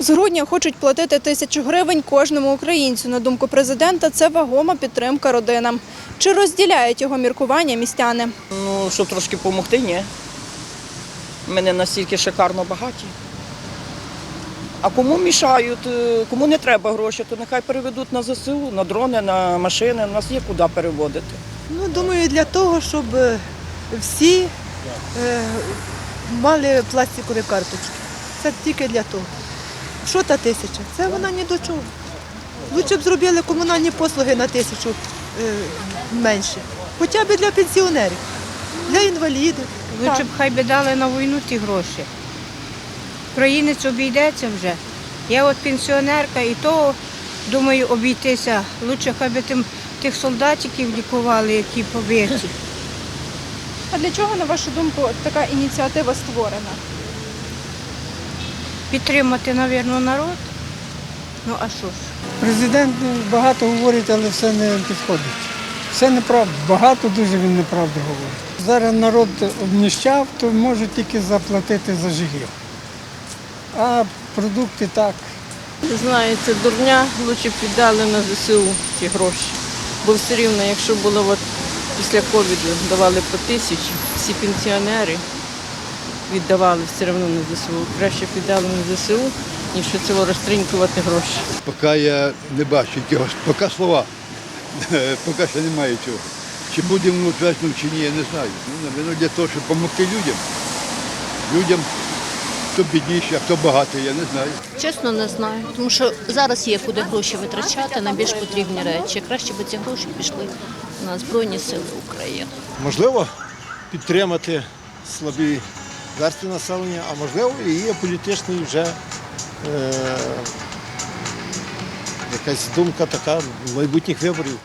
З грудня хочуть платити тисячу гривень кожному українцю. На думку президента, це вагома підтримка родинам. Чи розділяють його міркування містяни? Ну, щоб трошки допомогти, ні. Ми не настільки шикарно багаті. А кому мішають, е, кому не треба гроші, то нехай переведуть на ЗСУ, на дрони, на машини. У нас є куди переводити. Ну, думаю, для того, щоб е, всі е, мали пластикові карточки. Це тільки для того. Що та тисяча? Це вона ні до чого. Лучше б зробили комунальні послуги на тисячу е, менше. Хоча б для пенсіонерів, для інвалідів. Лучше б хай би дали на війну ті гроші. Українець обійдеться вже. Я от пенсіонерка і то думаю обійтися. Лучше хай би тим, тих солдатиків лікували, які побиті. А для чого, на вашу думку, така ініціатива створена? Підтримати, мабуть, народ. Ну а що ж? Президент ну, багато говорить, але все не підходить. Все неправда. Багато дуже він неправди говорить. Зараз народ обніщав, то може тільки заплатити за жигів. А продукти так. Не знаю, це дурня, лучше б віддали на ЗСУ ті гроші. Бо все рівно, якщо було от після ковіду, давали по тисячі, всі пенсіонери віддавали все одно на ЗСУ. Краще б віддали на ЗСУ, ніж це розтринькувати гроші. Поки я не бачу якогось, поки слова, поки ще немає цього. Чи будемо утверджено, чи ні, я не знаю. Ну, для того, щоб допомогти людям. Людям, хто бідніший, а хто багатий, я не знаю. Чесно, не знаю, тому що зараз є куди гроші витрачати на більш потрібні речі. Краще б ці гроші пішли на Збройні Сили України. Можливо, підтримати слабі верстви населення, а можливо, і є політичний вже е, якась думка така майбутніх виборів.